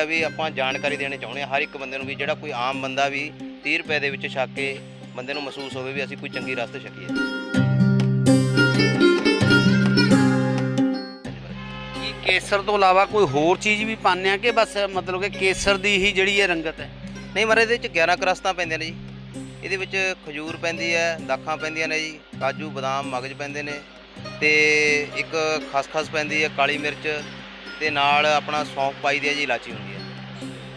ਆ ਵੀ ਆਪਾਂ ਜਾਣਕਾਰੀ ਦੇਣੀ ਚਾਹੁੰਦੇ ਆ ਹਰ ਇੱਕ ਬੰਦੇ ਨੂੰ ਵੀ ਜਿਹੜਾ ਕੋਈ ਆਮ ਬੰਦਾ ਵੀ 30 ਰੁਪਏ ਦੇ ਵਿੱਚ ਛੱਕ ਕੇ ਬੰਦੇ ਨੂੰ ਮਹਿਸੂਸ ਹੋਵੇ ਵੀ ਅਸੀਂ ਕੋਈ ਚੰਗੀ ਰਸਤੇ ਛਕੀਏ। ਕੀ ਕੇਸਰ ਤੋਂ ਇਲਾਵਾ ਕੋਈ ਹੋਰ ਚੀਜ਼ ਵੀ ਪਾਉਂਦੇ ਆ ਕਿ ਬਸ ਮਤਲਬ ਕਿ ਕੇਸਰ ਦੀ ਹੀ ਜਿਹੜੀ ਹੈ ਰੰਗਤ ਹੈ? ਨਹੀਂ ਮਹਾਰਾਜ ਇਹਦੇ ਵਿੱਚ 11 ਕਰਸਤਾਂ ਪੈਂਦੀਆਂ ਨੇ ਜੀ। ਇਹਦੇ ਵਿੱਚ ਖਜੂਰ ਪੈਂਦੀ ਹੈ ਦਾਖਾਂ ਪੈਂਦੀਆਂ ਨੇ ਜੀ ਕਾਜੂ ਬਦਾਮ ਮਗਜ ਪੈਂਦੇ ਨੇ ਤੇ ਇੱਕ ਖਸਖਸ ਪੈਂਦੀ ਹੈ ਕਾਲੀ ਮਿਰਚ ਤੇ ਨਾਲ ਆਪਣਾ ਸੌਂਫ ਪਾਈ ਦੀ ਹੈ ਜੀ, ਇਲਾਚੀ ਹੁੰਦੀ ਹੈ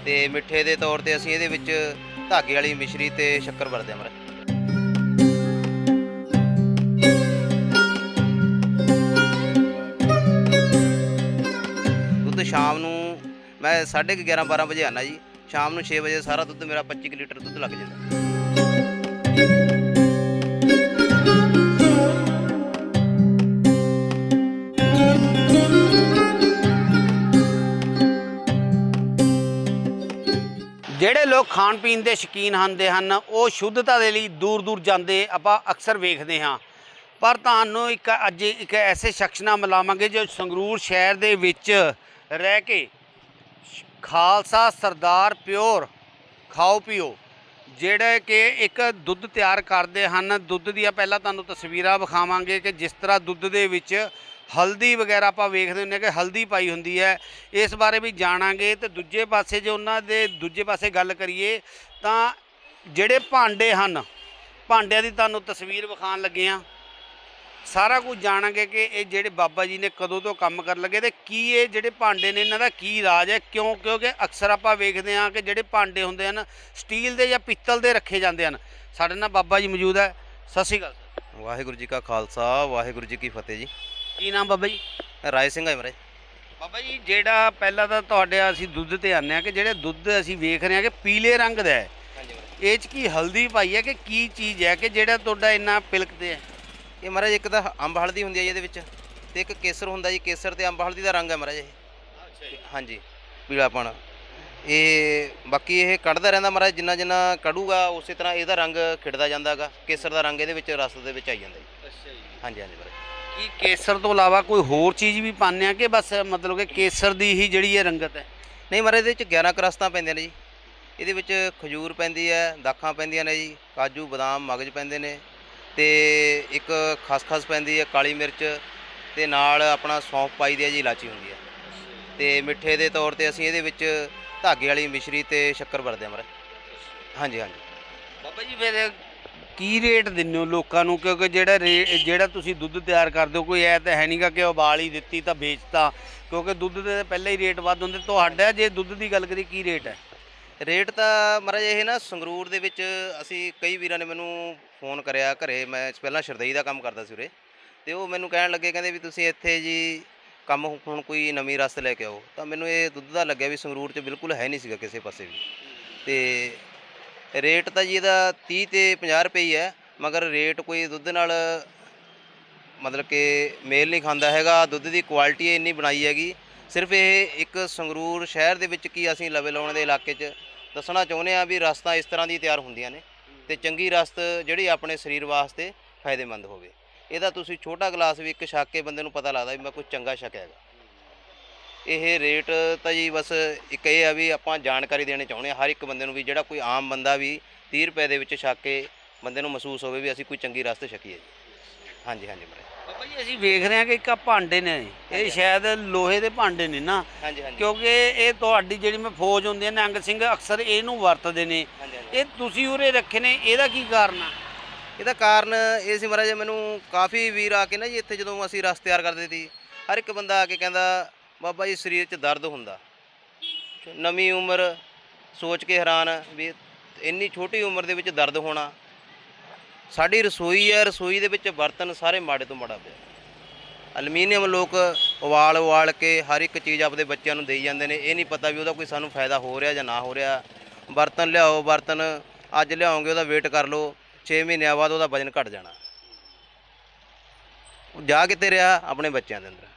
ਤੇ ਮਿੱਠੇ ਦੇ ਤੌਰ ਤੇ ਅਸੀਂ ਇਹਦੇ ਵਿੱਚ ਧਾਗੇ ਵਾਲੀ ਮਿਸ਼ਰੀ ਤੇ ਸ਼ੱਕਰ ਵਰਤਦੇ ਹਾਂ ਮਹਾਰਾਜ ਦੁੱਧ ਸ਼ਾਮ ਨੂੰ, ਮੈਂ 11:30 12 ਵਜੇ ਆਣਾ ਜੀ। ਸ਼ਾਮ ਨੂੰ 6 ਵਜੇ ਸਾਰਾ ਦੁੱਧ ਮੇਰਾ 25 ਕੁ ਲੀਟਰ ਦੁੱਧ ਲੱਗ ਜਾਂਦਾ। ਜਿਹੜੇ ਲੋਕ ਖਾਣ ਪੀਣ ਦੇ ਸ਼ੌਕੀਨ ਹੁੰਦੇ ਹਨ, ਉਹ ਸ਼ੁੱਧਤਾ ਦੇ ਲਈ ਦੂਰ ਦੂਰ ਜਾਂਦੇ ਆਪਾਂ ਅਕਸਰ ਵੇਖਦੇ ਹਾਂ। ਪਰ ਤੁਹਾਨੂੰ ਇੱਕ ਅੱਜ ਇੱਕ ਐਸੇ ਸ਼ਖਸ ਨਾਲ ਮਿਲਾਵਾਂਗੇ ਜੋ ਸੰਗਰੂਰ ਸ਼ਹਿਰ ਦੇ ਵਿੱਚ ਰਹਿ ਕੇ ਖਾਲਸਾ ਸਰਦਾਰ ਪਿਓਰ ਖਾਓ ਪੀਓ, ਜਿਹੜੇ ਕਿ ਇੱਕ ਦੁੱਧ ਤਿਆਰ ਕਰਦੇ ਹਨ। ਦੁੱਧ ਦੀਆਂ ਪਹਿਲਾਂ ਤੁਹਾਨੂੰ ਤਸਵੀਰਾਂ ਵਿਖਾਵਾਂਗੇ ਕਿ ਜਿਸ ਤਰ੍ਹਾਂ ਦੁੱਧ ਦੇ ਵਿੱਚ ਹਲਦੀ ਵਗੈਰਾ ਆਪਾਂ ਵੇਖਦੇ ਹੁੰਦੇ ਹਾਂ ਕਿ ਹਲਦੀ ਪਾਈ ਹੁੰਦੀ ਹੈ। ਇਸ ਬਾਰੇ ਵੀ ਜਾਣਾਂਗੇ ਤੇ ਦੂਜੇ ਪਾਸੇ ਜੇ ਉਹਨਾਂ ਦੇ ਦੂਜੇ ਪਾਸੇ ਗੱਲ ਕਰੀਏ ਤਾਂ ਜਿਹੜੇ ਭਾਂਡੇ ਹਨ, ਭਾਂਡਿਆਂ ਦੀ ਤੁਹਾਨੂੰ ਤਸਵੀਰ ਵਿਖਾਉਣ ਲੱਗੇ ਆ ਸਾਰਾ ਕੁਝ ਜਾਣਾਂਗੇ ਕਿ ਇਹ ਜਿਹੜੇ ਬਾਬਾ ਜੀ ਨੇ ਕਦੋਂ ਤੋਂ ਕੰਮ ਕਰਨ ਲੱਗੇ ਤੇ ਕੀ ਇਹ ਜਿਹੜੇ ਭਾਂਡੇ ਨੇ ਇਹਨਾਂ ਦਾ ਕੀ ਰਾਜ ਹੈ, ਕਿਉਂ? ਕਿਉਂਕਿ ਅਕਸਰ ਆਪਾਂ ਵੇਖਦੇ ਹਾਂ ਕਿ ਜਿਹੜੇ ਭਾਂਡੇ ਹੁੰਦੇ ਹਨ, ਸਟੀਲ ਦੇ ਜਾਂ ਪਿੱਤਲ ਦੇ ਰੱਖੇ ਜਾਂਦੇ ਹਨ। ਸਾਡੇ ਨਾਲ ਬਾਬਾ ਜੀ ਮੌਜੂਦ ਹੈ। ਸਤਿ ਸ਼੍ਰੀ ਅਕਾਲ ਵਾਹਿਗੁਰੂ ਜੀ ਕਾ ਖਾਲਸਾ, ਵਾਹਿਗੁਰੂ ਜੀ ਕੀ ਫਤਿਹ ਜੀ। ਕੀ ਨਾਮ ਬਾਬਾ ਜੀ? ਰਾਏ ਸਿੰਘ ਹੈ ਮਹਾਰਾਜ। ਬਾਬਾ ਜੀ ਜਿਹੜਾ ਪਹਿਲਾਂ ਤਾਂ ਤੁਹਾਡੇ ਅਸੀਂ ਦੁੱਧ ਤੇ ਆਨੇ ਆ ਕਿ ਜਿਹੜੇ ਦੁੱਧ ਅਸੀਂ ਵੇਖ ਰਹੇ ਹਾਂ ਕਿ ਪੀਲੇ ਰੰਗ ਦਾ ਹੈ। ਇਹ ਚ ਕੀ ਹਲਦੀ ਪਾਈ ਹੈ ਕਿ ਕੀ ਚੀਜ਼ ਹੈ ਕਿ ਜਿਹੜਾ ਤੁਹਾਡਾ ਇੰਨਾ ਪਿਲਕਦੇ ਹੈ? ਇਹ ਮਹਾਰਾਜ ਇੱਕ ਤਾਂ ਅੰਬ ਹਲਦੀ ਹੁੰਦੀ ਹੈ ਜੀ ਇਹਦੇ ਵਿੱਚ ਤੇ ਇੱਕ ਕੇਸਰ ਹੁੰਦਾ ਜੀ ਕੇਸਰ ਤੇ ਅੰਬ ਹਲਦੀ ਦਾ ਰੰਗ ਹੈ ਮਹਾਰਾਜ ਇਹ। ਹਾਂਜੀ ਪੀਲਾਪਣ। ਇਹ ਬਾਕੀ ਇਹ ਕੱਢਦਾ ਰਹਿੰਦਾ ਮਹਾਰਾਜ ਜਿੰਨਾ ਜਿੰਨਾ ਕੱਢੂਗਾ ਉਸੇ ਤਰ੍ਹਾਂ ਇਹਦਾ ਰੰਗ ਖਿੜਦਾ ਜਾਂਦਾਗਾ ਕੇਸਰ ਦਾ ਰੰਗ ਇਹਦੇ ਵਿੱਚ ਰਸ ਦੇ ਵਿੱਚ ਆਈ ਜਾਂਦਾ ਜੀ। ਅੱਛਾ ਜੀ। ਹਾਂਜੀ ਹਾਂਜੀ ਮਹਾਰਾਜ। ਕੀ ਕੇਸਰ ਤੋਂ ਇਲਾਵਾ ਕੋਈ ਹੋਰ ਚੀਜ਼ ਵੀ ਪਾਉਂਦੇ ਆ ਕਿ ਬਸ ਮਤਲਬ ਕਿ ਕੇਸਰ ਦੀ ਹੀ ਜਿਹੜੀ ਹੈ ਰੰਗਤ ਹੈ? ਨਹੀਂ ਮਹਾਰਾਜ ਇਹਦੇ ਵਿੱਚ 11 ਕਰਸਤਾਂ ਪੈਂਦੀਆਂ ਨੇ ਜੀ। ਇਹਦੇ ਵਿੱਚ ਖਜੂਰ ਪੈਂਦੀ ਹੈ ਦਾਖਾਂ ਪੈਂਦੀਆਂ ਨੇ ਜੀ ਕਾਜੂ ਬਦਾਮ ਮਗਜ ਪੈਂਦੇ ਨੇ ਤੇ ਇੱਕ ਖਸਖਸ ਪੈਂਦੀ ਹੈ ਕਾਲੀ ਮਿਰਚ ਤੇ ਨਾਲ ਆਪਣਾ ਸੌਂਫ ਪਾਈ ਦੀ ਹੈ ਜੀ ਇਲਾਚੀ ਹੁੰਦੀ ਹੈ। ਤੇ ਮਿੱਠੇ ਦੇ ਤੌਰ ਤੇ ਅਸੀਂ ਇਹਦੇ ਵਿੱਚ ਧਾਗੇ ਵਾਲੀ ਮਿਸ਼ਰੀ ਤੇ ਸ਼ੱਕਰ ਵਰਤਦੇ ਹਾਂ ਮਹਾਰਾਜ ਹਾਂਜੀ ਹਾਂਜੀ। ਬਾਬਾ ਜੀ ਫਿਰ ਕੀ ਰੇਟ ਦਿੰਦੇ ਹੋ ਲੋਕਾਂ ਨੂੰ? ਕਿਉਂਕਿ ਜਿਹੜਾ ਰੇ- ਜਿਹੜਾ ਤੁਸੀਂ ਦੁੱਧ ਤਿਆਰ ਕਰਦੇ ਹੋ, ਕੋਈ ਐ ਤਾਂ ਹੈ ਨਹੀਂਗਾ ਕਿ ਉਬਾਲ ਹੀ ਦਿੱਤੀ ਤਾਂ ਵੇਚਤਾ। ਕਿਉਂਕਿ ਦੁੱਧ ਦੇ ਤਾਂ ਪਹਿਲਾਂ ਹੀ ਰੇਟ ਵੱਧ ਹੁੰਦੇ, ਤੁਹਾਡਾ ਜੇ ਦੁੱਧ ਦੀ ਗੱਲ ਕਰੀ ਕੀ ਰੇਟ ਹੈ? ਰੇਟ ਤਾਂ ਮਹਾਰਾਜ ਇਹ ਨਾ, ਸੰਗਰੂਰ ਦੇ ਵਿੱਚ ਅਸੀਂ ਕਈ ਵੀਰਾਂ ਨੇ ਮੈਨੂੰ ਫੋਨ ਕਰਿਆ ਘਰੇ। ਮੈਂ ਪਹਿਲਾਂ ਸ਼ਰਦਈ ਦਾ ਕੰਮ ਕਰਦਾ ਸੀ ਉਰੇ। ਤੇ ਉਹ ਮੈਨੂੰ ਕਹਿਣ ਲੱਗੇ, ਕਹਿੰਦੇ ਵੀ ਤੁਸੀਂ ਇੱਥੇ ਜੀ ਕੰਮ ਹੁਣ ਕੋਈ ਨਵੀਂ ਰਸਤ ਲੈ ਕੇ ਆਓ। ਤਾਂ ਮੈਨੂੰ ਇਹ ਦੁੱਧ ਦਾ ਲੱਗਿਆ ਵੀ ਸੰਗਰੂਰ 'ਚ ਬਿਲਕੁਲ ਹੈ ਨਹੀਂ ਸੀਗਾ ਕਿਸੇ ਪਾਸੇ ਵੀ। ਤੇ ਰੇਟ ਤਾਂ ਜੀ ਇਹਦਾ 30 ਤੇ 50 ਰੁਪਏ ਹੀ ਹੈ, ਮਗਰ ਰੇਟ ਕੋਈ ਦੁੱਧ ਨਾਲ ਮਤਲਬ ਕਿ ਮੇਲ ਨਹੀਂ ਖਾਂਦਾ ਹੈਗਾ। ਦੁੱਧ ਦੀ ਕੁਆਲਿਟੀ ਇੰਨੀ ਬਣਾਈ ਹੈਗੀ। ਸਿਰਫ ਇਹ ਇੱਕ ਸੰਗਰੂਰ ਸ਼ਹਿਰ ਦੇ ਵਿੱਚ ਕੀ ਅਸੀਂ ਲਵੇ ਲਾਉਣ ਦੇ ਇਲਾਕੇ 'ਚ ਦੱਸਣਾ ਚਾਹੁੰਦੇ ਆ ਵੀ ਰਸਤਾ ਇਸ ਤਰ੍ਹਾਂ ਦੀ ਤਿਆਰ ਹੁੰਦੀਆਂ ਨੇ ਤੇ ਚੰਗੀ ਰਸਤ ਜਿਹੜੀ ਆਪਣੇ ਸਰੀਰ ਵਾਸਤੇ ਫਾਇਦੇਮੰਦ ਹੋਵੇ। ਇਹਦਾ ਤੁਸੀਂ ਛੋਟਾ ਗਲਾਸ ਵੀ ਇੱਕ ਛੱਕ ਕੇ ਬੰਦੇ ਨੂੰ ਪਤਾ ਲੱਗਦਾ ਵੀ ਮੈਂ ਕੁਝ ਚੰਗਾ ਛਕਿਆ ਹੈਗਾ। ਇਹ ਰੇਟ ਤਾਂ ਜੀ ਬਸ ਇੱਕ ਇਹ ਆ ਵੀ ਆਪਾਂ ਜਾਣਕਾਰੀ ਦੇਣੀ ਚਾਹੁੰਦੇ ਆ ਹਰ ਇੱਕ ਬੰਦੇ ਨੂੰ ਵੀ ਜਿਹੜਾ ਕੋਈ ਆਮ ਬੰਦਾ ਵੀ 30 ਰੁਪਏ ਦੇ ਵਿੱਚ ਛੱਕ ਕੇ ਬੰਦੇ ਨੂੰ ਮਹਿਸੂਸ ਹੋਵੇ ਵੀ ਅਸੀਂ ਕੋਈ ਚੰਗੀ ਰਸਤੇ ਛਕੀਏ ਜੀ। ਹਾਂਜੀ ਹਾਂਜੀ ਮਹਾਰਾਜ। ਬਾਬਾ ਜੀ ਅਸੀਂ ਵੇਖ ਰਹੇ ਹਾਂ ਕਿ ਇੱਕ ਆਹ ਭਾਂਡੇ ਨੇ ਇਹ ਸ਼ਾਇਦ ਲੋਹੇ ਦੇ ਭਾਂਡੇ ਨੇ ਨਾ। ਹਾਂਜੀ ਹਾਂਜੀ। ਕਿਉਂਕਿ ਇਹ ਤੁਹਾਡੀ ਜਿਹੜੀ ਮੈਂ ਫੌਜ ਹੁੰਦੀ ਹੈ ਨਿਹੰਗ ਸਿੰਘ ਅਕਸਰ ਇਹਨੂੰ ਵਰਤਦੇ ਨੇ। ਹਾਂਜੀ ਹਾਂਜੀ। ਇਹ ਤੁਸੀਂ ਉਰੇ ਰੱਖੇ ਨੇ ਇਹਦਾ ਕੀ ਕਾਰਨ ਆ? ਇਹਦਾ ਕਾਰਨ ਇਹ ਸੀ ਮਹਾਰਾਜ ਮੈਨੂੰ ਕਾਫੀ ਵੀਰ ਆ ਕੇ ਨਾ ਜੀ ਇੱਥੇ ਜਦੋਂ ਅਸੀਂ ਰਸ ਤਿਆਰ ਕਰਦੇ ਸੀ ਹਰ ਇੱਕ ਬੰਦਾ ਆ ਕੇ ਕਹਿੰਦਾ ਬਾਬਾ ਜੀ ਸਰੀਰ 'ਚ ਦਰਦ ਹੁੰਦਾ। ਨਵੀਂ ਉਮਰ ਸੋਚ ਕੇ ਹੈਰਾਨ ਵੀ ਇੰਨੀ ਛੋਟੀ ਉਮਰ ਦੇ ਵਿੱਚ ਦਰਦ ਹੋਣਾ। ਸਾਡੀ ਰਸੋਈ ਹੈ, ਰਸੋਈ ਦੇ ਵਿੱਚ ਬਰਤਨ ਸਾਰੇ ਮਾੜੇ ਤੋਂ ਮਾੜਾ ਪਿਆ। ਐਲੂਮੀਨੀਅਮ ਲੋਕ ਉਵਾਲ ਉਵਾਲ ਕੇ ਹਰ ਇੱਕ ਚੀਜ਼ ਆਪਦੇ ਬੱਚਿਆਂ ਨੂੰ ਦੇਈ ਜਾਂਦੇ ਨੇ। ਇਹ ਨਹੀਂ ਪਤਾ ਵੀ ਉਹਦਾ ਕੋਈ ਸਾਨੂੰ ਫਾਇਦਾ ਹੋ ਰਿਹਾ ਜਾਂ ਨਾ ਹੋ ਰਿਹਾ। ਬਰਤਨ ਲਿਆਓ, ਬਰਤਨ ਅੱਜ ਲਿਆਓਗੇ ਉਹਦਾ ਵੇਟ ਕਰ ਲਓ 6 ਮਹੀਨਿਆਂ ਬਾਅਦ ਉਹਦਾ ਵਜਨ ਘਟ ਜਾਣਾ। ਜਾ ਕਿਤੇ ਰਿਹਾ? ਆਪਣੇ ਬੱਚਿਆਂ ਦੇ ਅੰਦਰ।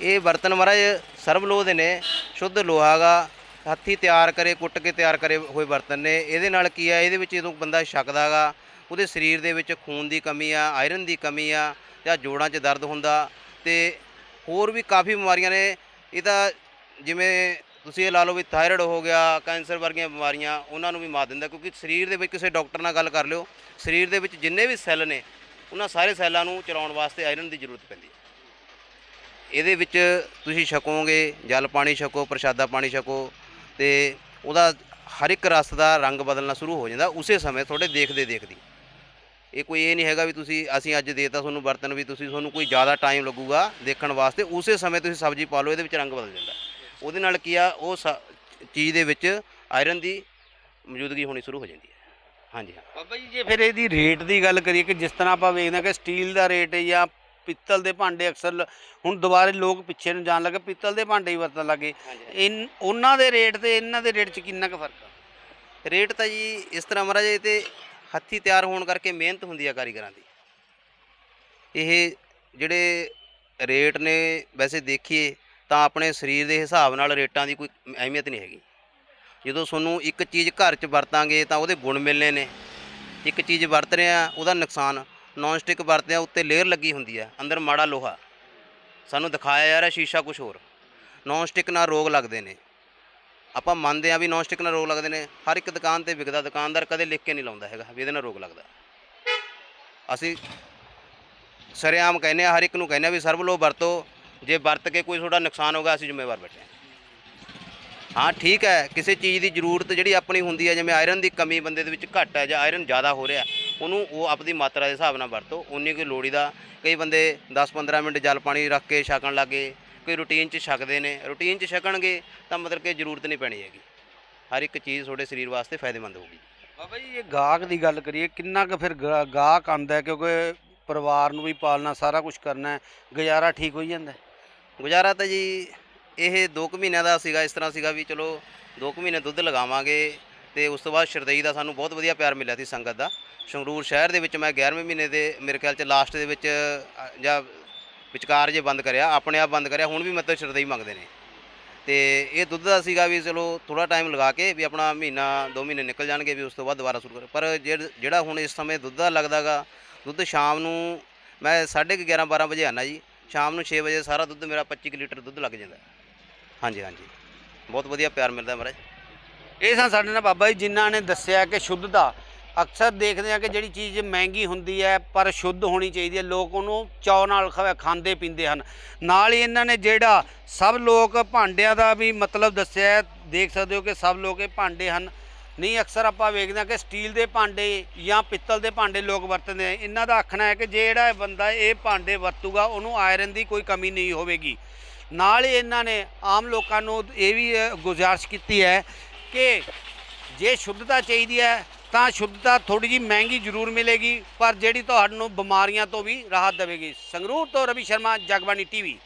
ਇਹ ਬਰਤਨ ਮਹਾਰਾਜ ਸਰਬ ਲੋਹ ਦੇ ਨੇ, ਸ਼ੁੱਧ ਲੋਹਾ ਗਾ, ਹੱਥੀ ਤਿਆਰ ਕਰੇ, ਕੁੱਟ ਕੇ ਤਿਆਰ ਕਰੇ ਹੋਏ ਬਰਤਨ ਨੇ। ਇਹਦੇ ਨਾਲ ਕੀ ਆ, ਇਹਦੇ ਵਿੱਚ ਜਦੋਂ ਬੰਦਾ ਛਕਦਾ ਗਾ, ਉਹਦੇ ਸਰੀਰ ਦੇ ਵਿੱਚ ਖੂਨ ਦੀ ਕਮੀ ਆ ਆਇਰਨ ਦੀ ਕਮੀ ਆ, ਜਾਂ ਜੋੜਾਂ 'ਚ ਦਰਦ ਹੁੰਦਾ, ਤੇ ਹੋਰ ਵੀ ਕਾਫੀ ਬਿਮਾਰੀਆਂ ਨੇ। ਇਹ ਤਾਂ ਜਿਵੇਂ ਤੁਸੀਂ ਇਹ ਲਾ ਲਓ ਵੀ ਥਾਇਰੋਇਡ ਹੋ ਗਿਆ ਕੈਂਸਰ ਵਰਗੀਆਂ ਬਿਮਾਰੀਆਂ, ਉਹਨਾਂ ਨੂੰ ਵੀ ਮਾਰ ਦਿੰਦਾ, ਕਿਉਂਕਿ ਸਰੀਰ ਦੇ ਵਿੱਚ ਕਿਸੇ ਡਾਕਟਰ ਨਾਲ ਗੱਲ ਕਰ ਲਿਓ, ਸਰੀਰ ਦੇ ਵਿੱਚ ਜਿੰਨੇ ਵੀ ਸੈੱਲ ਨੇ, ਉਹਨਾਂ ਸਾਰੇ ਸੈੱਲਾਂ ਨੂੰ ਚਲਾਉਣ ਵਾਸਤੇ ਆਇਰਨ ਦੀ ਜ਼ਰੂਰਤ ਪੈਂਦੀ ਹੈ। ਇਹਦੇ ਵਿੱਚ ਤੁਸੀਂ ਛਕੋਗੇ, ਜਲ ਪਾਣੀ ਛਕੋ, ਪ੍ਰਸ਼ਾਦਾ ਪਾਣੀ ਛਕੋ ਤੇ ਉਹਦਾ ਹਰ ਇੱਕ ਰਸ ਦਾ ਰੰਗ ਬਦਲਣਾ ਸ਼ੁਰੂ ਹੋ ਜਾਂਦਾ ਉਸੇ ਸਮੇਂ ਤੁਹਾਡੇ ਦੇਖਦੇ ਦੇਖਦੀ। ਇਹ ਕੋਈ ਇਹ ਨਹੀਂ ਹੈਗਾ ਵੀ ਤੁਸੀਂ, ਅਸੀਂ ਅੱਜ ਦੇਤਾ, ਤੁਹਾਨੂੰ ਬਰਤਨ ਵੀ ਤੁਸੀਂ, ਤੁਹਾਨੂੰ ਕੋਈ ਜ਼ਿਆਦਾ ਟਾਈਮ ਲੱਗੂਗਾ ਦੇਖਣ ਵਾਸਤੇ, ਉਸੇ ਸਮੇਂ ਤੁਸੀਂ ਸਬਜ਼ੀ ਪਾ ਲਓ, ਇਹਦੇ ਵਿੱਚ ਰੰਗ ਬਦਲ ਜਾਂਦਾ। ਉਹਦੇ ਨਾਲ ਕੀ ਆ, ਉਹ ਸ- ਚੀਜ਼ ਦੇ ਵਿੱਚ ਆਇਰਨ ਦੀ ਮੌਜੂਦਗੀ ਹੋਣੀ ਸ਼ੁਰੂ ਹੋ ਜਾਂਦੀ ਹੈ। ਹਾਂਜੀ, ਹਾਂ। ਬਾਬਾ ਜੀ, ਜੇ ਫਿਰ ਇਹਦੀ ਰੇਟ ਦੀ ਗੱਲ ਕਰੀਏ ਕਿ ਜਿਸ ਤਰ੍ਹਾਂ ਆਪਾਂ ਵੇਖਦੇ ਹਾਂ ਕਿ ਸਟੀਲ ਦਾ ਰੇਟ ਜਾਂ ਪਿੱਤਲ ਦੇ ਭਾਂਡੇ ਅਕਸਰ ਲ- ਹੁਣ ਦੁਬਾਰੇ ਲੋਕ ਪਿੱਛੇ ਨੂੰ ਜਾਣ ਲੱਗੇ ਪਿੱਤਲ ਦੇ ਭਾਂਡੇ ਹੀ ਵਰਤਣ ਲੱਗੇ। ਇਨ ਉਹਨਾਂ ਦੇ ਰੇਟ ਤੇ ਇਹਨਾਂ ਦੇ ਰੇਟ 'ਚ ਕਿੰਨਾ ਕੁ ਫ਼ਰਕ ਆ? ਰੇਟ ਤਾਂ ਜੀ ਇਸ ਤਰ੍ਹਾਂ ਮਹਾਰਾਜ ਇਹ ਤੇ ਹੱਥੀ ਤਿਆਰ ਹੋਣ ਕਰਕੇ ਮਿਹਨਤ ਹੁੰਦੀ ਆ ਕਾਰੀਗਰਾਂ ਦੀ। ਇਹ ਜਿਹੜੇ ਰੇਟ ਨੇ ਵੈਸੇ ਦੇਖੀਏ ਤਾਂ ਆਪਣੇ ਸਰੀਰ ਦੇ ਹਿਸਾਬ ਨਾਲ ਰੇਟਾਂ ਦੀ ਕੋਈ ਅਹਿਮੀਅਤ ਨਹੀਂ ਹੈਗੀ। ਜਦੋਂ ਤੁਹਾਨੂੰ ਇੱਕ ਚੀਜ਼ ਘਰ 'ਚ ਵਰਤਾਂਗੇ ਤਾਂ ਉਹਦੇ ਗੁਣ ਮਿਲਨੇ ਨੇ। ਇੱਕ ਚੀਜ਼ ਵਰਤ ਰਹੇ ਆ ਉਹਦਾ ਨੁਕਸਾਨ ਨੌਨ ਸਟਿਕ ਵਰਤਦੇ ਆ ਉੱਤੇ ਲੇਅਰ ਲੱਗੀ ਹੁੰਦੀ ਆ ਅੰਦਰ ਮਾੜਾ ਲੋਹਾ। ਸਾਨੂੰ ਦਿਖਾਇਆ ਜਾ ਰਿਹਾ ਸ਼ੀਸ਼ਾ ਕੁਝ ਹੋਰ। ਨੌਨ ਸਟਿਕ ਨਾਲ ਰੋਗ ਲੱਗਦੇ ਨੇ। ਆਪਾਂ ਮੰਨਦੇ ਆ ਵੀ ਨੌਨ ਸਟਿਕ ਨਾਲ ਰੋਗ ਲੱਗਦੇ ਨੇ। ਹਰ ਇੱਕ ਦੁਕਾਨ ਤੇ ਵਿਕਦਾ, ਦੁਕਾਨਦਾਰ ਕਦੇ ਲਿਖ ਕੇ ਨਹੀਂ ਲਾਉਂਦਾ ਹੈਗਾ ਵੀ ਇਹਦੇ ਨਾਲ ਰੋਗ ਲੱਗਦਾ। ਅਸੀਂ ਸਰੇਆਮ ਕਹਿੰਦੇ ਆ ਹਰ ਇੱਕ ਨੂੰ ਕਹਿੰਦੇ ਆ ਵੀ ਸਰਬ ਲੋ ਵਰਤੋ। ਜੇ ਵਰਤ ਕੇ ਕੋਈ ਤੁਹਾਡਾ ਨੁਕਸਾਨ ਹੋਗਾ ਅਸੀਂ ਜ਼ਿੰਮੇਵਾਰ ਬੈਠੇ ਹਾਂ। ਹਾਂ, ਠੀਕ ਹੈ। ਕਿਸੇ ਚੀਜ਼ ਦੀ ਜ਼ਰੂਰਤ ਜਿਹੜੀ ਆਪਣੀ ਹੁੰਦੀ ਹੈ, ਜਿਵੇਂ ਆਇਰਨ ਦੀ ਕਮੀ ਬੰਦੇ ਦੇ ਵਿੱਚ ਘੱਟ ਹੈ ਜਾਂ ਆਇਰਨ ਜ਼ਿਆਦਾ ਹੋ ਰਿਹਾ ਉਹਨੂੰ ਉਹ ਆਪਣੀ ਮਾਤਰਾ ਦੇ ਹਿਸਾਬ ਨਾਲ ਵਰਤੋ। ਉਨੀ ਕੋਈ ਲੋੜੀ ਦਾ ਕਈ ਬੰਦੇ 10-15 ਮਿੰਟ ਜਲ ਪਾਣੀ ਰੱਖ ਕੇ ਛਕਣ ਲੱਗੇ ਕੋਈ ਰੂਟੀਨ 'ਚ ਛਕਦੇ ਨੇ। ਰੂਟੀਨ 'ਚ ਛਕਣਗੇ ਤਾਂ ਮਤਲਬ ਕਿ ਜ਼ਰੂਰਤ ਨਹੀਂ ਪੈਣੀ ਹੈਗੀ। ਹਰ ਇੱਕ ਚੀਜ਼ ਤੁਹਾਡੇ ਸਰੀਰ ਵਾਸਤੇ ਫਾਇਦੇਮੰਦ ਹੋਊਗੀ। ਬਾਬਾ ਜੀ ਇਹ ਗਾਹਕ ਦੀ ਗੱਲ ਕਰੀਏ ਕਿੰਨਾ ਕੁ ਫਿਰ ਗਾਹਕ ਆਂਦਾ ਹੈ ਕਿਉਂਕਿ ਪਰਿਵਾਰ ਨੂੰ ਵੀ ਪਾਲਣਾ ਸਾਰਾ ਕੁਝ ਕਰਨਾ ਹੈ। ਗੁਜ਼ਾਰਾ ਠੀਕ ਹੋਈ ਜਾਂਦਾ ਹੈ। ਗੁਜ਼ਾਰਾ ਤਾਂ ਜੀ ਇਹ 2 ਕੁ ਮਹੀਨਿਆਂ ਦਾ ਸੀਗਾ ਇਸ ਤਰ੍ਹਾਂ ਸੀਗਾ ਵੀ ਚਲੋ 2 ਕੁ ਮਹੀਨੇ ਦੁੱਧ ਲਗਾਵਾਂਗੇ। ਤੇ ਉਸ ਤੋਂ ਬਾਅਦ ਸ਼ਰਦਈ ਦਾ ਸਾਨੂੰ ਬਹੁਤ ਵਧੀਆ ਪਿਆਰ ਮਿਲਿਆ ਸੀ ਸੰਗਤ ਦਾ। ਸੰਗਰੂਰ ਸ਼ਹਿਰ ਦੇ ਵਿੱਚ ਮੈਂ 11ਵੇਂ ਮਹੀਨੇ ਦੇ ਮੇਰੇ ਖਿਆਲ ਚ ਲਾਸਟ ਦੇ ਵਿੱਚ ਜਾਂ ਵਿਚਕਾਰ ਜੇ ਬੰਦ ਕਰਿਆ, ਆਪਣੇ ਆਪ ਬੰਦ ਕਰਿਆ, ਹੁਣ ਵੀ ਮਤਲਬ ਸ਼ਰਦਈ ਮੰਗਦੇ ਨੇ। ਤੇ ਇਹ ਦੁੱਧ ਦਾ ਸੀਗਾ ਵੀ ਚਲੋ ਥੋੜਾ ਟਾਈਮ ਲਗਾ ਕੇ ਵੀ ਆਪਣਾ ਮਹੀਨਾ 2 ਮਹੀਨੇ ਨਿਕਲ ਜਾਣਗੇ ਵੀ ਉਸ ਤੋਂ ਬਾਅਦ ਦੁਬਾਰਾ ਸ਼ੁਰੂ ਕਰ ਪਰ ਜਿਹੜ- ਜਿਹੜਾ ਹੁਣ ਇਸ ਸਮੇਂ ਦੁੱਧ ਦਾ ਲੱਗਦਾਗਾ, ਦੁੱਧ ਸ਼ਾਮ ਨੂੰ ਮੈਂ 11:30 12 ਵਜੇ ਆਨਾ ਜੀ। ਸ਼ਾਮ ਨੂੰ 6 ਵਜੇ ਸਾਰਾ ਦੁੱਧ ਮੇਰਾ 25 ਕੁ ਲੀਟਰ ਦੁੱਧ ਲੱਗ ਜਾਂਦਾ। ਹਾਂਜੀ ਹਾਂਜੀ। ਬਹੁਤ ਵਧੀਆ ਪਿਆਰ ਮਿਲਦਾ ਮਹਾਰਾਜ। ਇਹ ਸਨ ਸਾਡੇ ਨਾਲ ਬਾਬਾ ਜੀ ਜਿਨ੍ਹਾਂ ਨੇ ਦੱਸਿਆ ਕਿ ਸ਼ੁੱਧਤਾ ਅਕਸਰ ਦੇਖਦੇ ਆ ਕਿ ਜਿਹੜੀ ਚੀਜ਼ ਮਹਿੰਗੀ ਹੁੰਦੀ ਹੈ, ਪਰ ਸ਼ੁੱਧ ਹੋਣੀ ਚਾਹੀਦੀ ਹੈ, ਲੋਕ ਉਹਨੂੰ ਚਾਅ ਨਾਲ ਖਾਂਦੇ ਪੀਂਦੇ ਹਨ। ਨਾਲ ਹੀ ਇਹਨਾਂ ਨੇ ਜਿਹੜਾ ਸਭ ਲੋਕ ਭਾਂਡਿਆਂ ਦਾ ਵੀ ਮਤਲਬ ਦੱਸਿਆ ਦੇਖ ਸਕਦੇ ਹੋ ਕਿ ਸਭ ਲੋਕ ਇਹ ਭਾਂਡੇ ਹਨ। ਨਹੀਂ, ਅਕਸਰ ਆਪਾਂ ਵੇਖਦੇ ਹਾਂ ਕਿ ਸਟੀਲ ਦੇ ਭਾਂਡੇ ਜਾਂ ਪਿੱਤਲ ਦੇ ਭਾਂਡੇ ਲੋਕ ਵਰਤਦੇ ਨੇ ਇਹਨਾਂ ਦਾ ਆਖਣਾ ਹੈ ਕਿ ਜਿਹੜਾ ਬੰਦਾ ਇਹ ਭਾਂਡੇ ਵਰਤੂਗਾ, ਉਹਨੂੰ ਆਇਰਨ ਦੀ ਕੋਈ ਕਮੀ ਨਹੀਂ ਹੋਵੇਗੀ। ਨਾਲ ਹੀ ਇਹਨਾਂ ਨੇ ਆਮ ਲੋਕਾਂ ਨੂੰ ਇਹ ਵੀ ਗੁਜ਼ਾਰਿਸ਼ ਕੀਤੀ ਹੈ ਕਿ ਜੇ ਸ਼ੁੱਧਤਾ ਚਾਹੀਦੀ ਹੈ, ਤਾਂ ਸ਼ੁੱਧਤਾ ਥੋੜੀ ਜੀ ਮਹਿੰਗੀ ਜ਼ਰੂਰ ਮਿਲੇਗੀ, ਪਰ ਜਿਹੜੀ ਤੁਹਾਨੂੰ ਬਿਮਾਰੀਆਂ ਤੋਂ ਵੀ ਰਾਹਤ ਦੇਵੇਗੀ। ਸੰਗਰੂਰ ਤੋਂ ਰਵੀ ਸ਼ਰਮਾ, ਜਗਬਾਣੀ ਟੀਵੀ।